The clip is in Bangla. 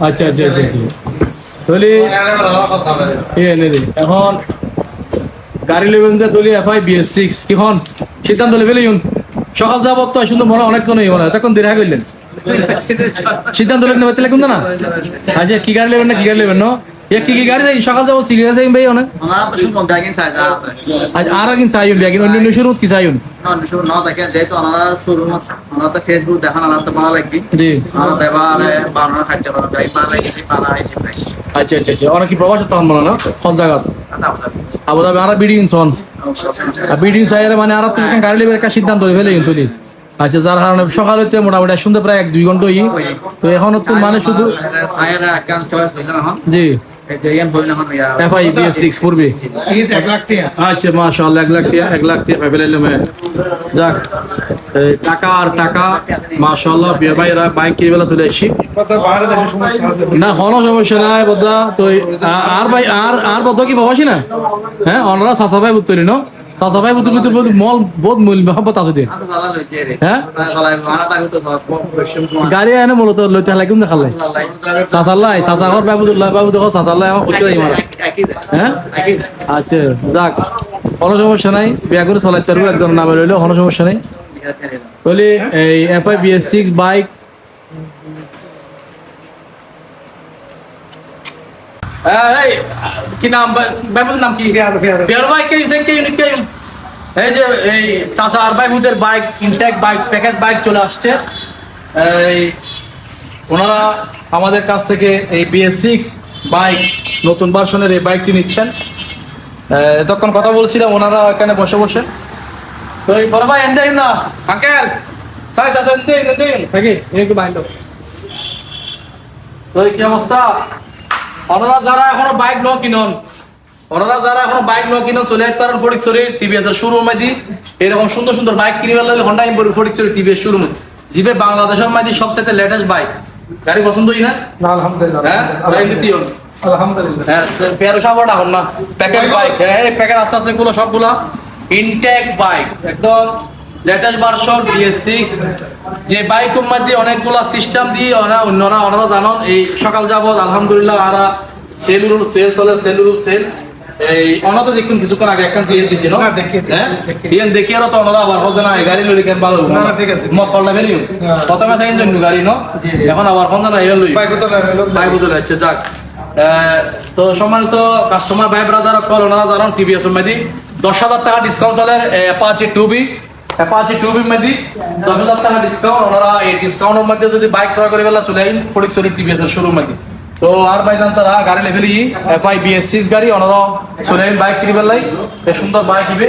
আচ্ছা আচ্ছা আচ্ছা আচ্ছা তাহলে এই এনে দিই এখন গাড়ি লেবেন যে তুলি এফ আই বিএস সিক্স কিখন সিদ্ধান্ত লেবেলে ইউন সকাল যাব তো সুন্দর মনে অনেকক্ষণ হয়ে দেরি হয়ে গেলেন সিদ্ধান্ত লেবেন না আচ্ছা কি গাড়ি লেবেন না কি গাড়ি লেবেন না আচ্ছা আচ্ছা আচ্ছা। অনেক প্রবাস মনে না? কোন জায়গা আবু আর বিডিং সন বিডিং সাইরে মানে আর তুমি গাড়ি লেবে একটা সিদ্ধান্ত ফেলে কিন্তু আচ্ছা যার কারণে সকাল তো মোটামুটি সুন্দর প্রায় এক দুই ঘণ্টা তো এখন তো মানে শুধু জি। আচ্ছা মাশাআল্লাহ এক লাখ টাকা এক লাখ টাকা পাই ফেলাইলাম যাক টাকা আর টাকা মাশাআল্লাহ বিয়ে ভাইরা বাইক কিনে বেলা চলে আছে। না কোনো সমস্যা নাই বদা। তো আর ভাই আর আর বদ কি ভাবাসি না? হ্যাঁ অনরা সাসা ভাই উত্তরি ন? সাসা ভাই বুতরি তো বহুত মল বহুত মূল মহব্বত আছে দিয়ে আচ্ছা হ্যাঁ? গাড়ি এনে মূলত লইতে হালাই কোন দেখালাই সাসাল্লাই সাসাগর বাবুদুল্লাহ বাবু দেখো সাসাল্লাই আমার খুঁজে মারা হ্যাঁ আচ্ছা যাক কোনো সমস্যা নাই বিয়া করে চলাইতে পারব একজন নামে রইল কোনো সমস্যা নাই। বলি এই F I BS six bike কি নাম? নাম কি? ফেয়ার কে কে ইউনিট কে এই যে এই চাচা আর bike intact bike packet bike চলে আসছে। এই ওনারা আমাদের কাছ থেকে এই বিএস সিক্স বাইক নতুন ভার্সনের এই বাইকটি নিচ্ছেন। এতক্ষণ কথা বলছিলাম ওনারা এখানে বসে বসে। তো এই বড় ভাই না? আঙ্কেল! সাই সাথে এন্ডে এন্ডে নাকি? একটু বাইন্ড তো কি অবস্থা? ওনারা যারা এখনও বাইক ন কিনন ওনারা যারা এখনও বাইক ন কিনন চলে আসতে পারেন ফটিকছড়ি এর শোরুম মাইদি এরকম সুন্দর সুন্দর বাইক কিনবে লাগলে Honda import Fatikchhari TVS showroom জিবে বাংলাদেশের মাইদি সবচেয়ে লেটেস্ট বাইক গাড়ি পছন্দ হই না? আলহামদুলিল্লাহ। হ্যাঁ? চাই আলহামদুলিল্লাহ। হ্যাঁ পেয়ারো সাবো না হন না। প্যাকেট বাইক হ্যাঁ প্যাকেট আস্তে আস্তে গুলো সবগুলা ইনটেক বাইক একদম লেটেস্ট ভার্সন বিএস সিক্স যে বাইক মধ্যে অনেকগুলা সিস্টেম দিয়ে ওরা অন্যরা ওনারা জানো এই সকাল যাবত আলহামদুলিল্লাহ আরা সেলুর সেল চলে সেলুর সেল এই দেখুন কিছুক্ষণ আগে একখান দিয়ে দিচ্ছি না, দেখিয়ে দিই, হ্যাঁ? দেখি। আর তো ওনারা আবার হতে না গাড়ি লড়ি কেন ভালো। মত করলে ফেলি প্রথমে জন্য গাড়ি ন এখন আবার হতে না লই। বাইক তো আচ্ছা যাক। তো সম্মানিত কাস্টমার ভাই ব্রাদার কল ওনারা জানান টিভিএস মধ্যে। দশ হাজার টাকা ডিসকাউন্ট চলে Apache two B Apache two B মধ্যে দশ হাজার টাকা ডিসকাউন্ট ওনারা এই ডিসকাউন্টের মধ্যে যদি বাইক ক্রয় করে বেলা চলে আইন ফটিকচুরি টিভিএস এর শোরুম মধ্যে তো আর ভাই জান তারা, গাড়ি লেভেলি এফ আই বিএস গাড়ি ওনারা চলে আইন বাইক কিনে এই সুন্দর বাইক নিবে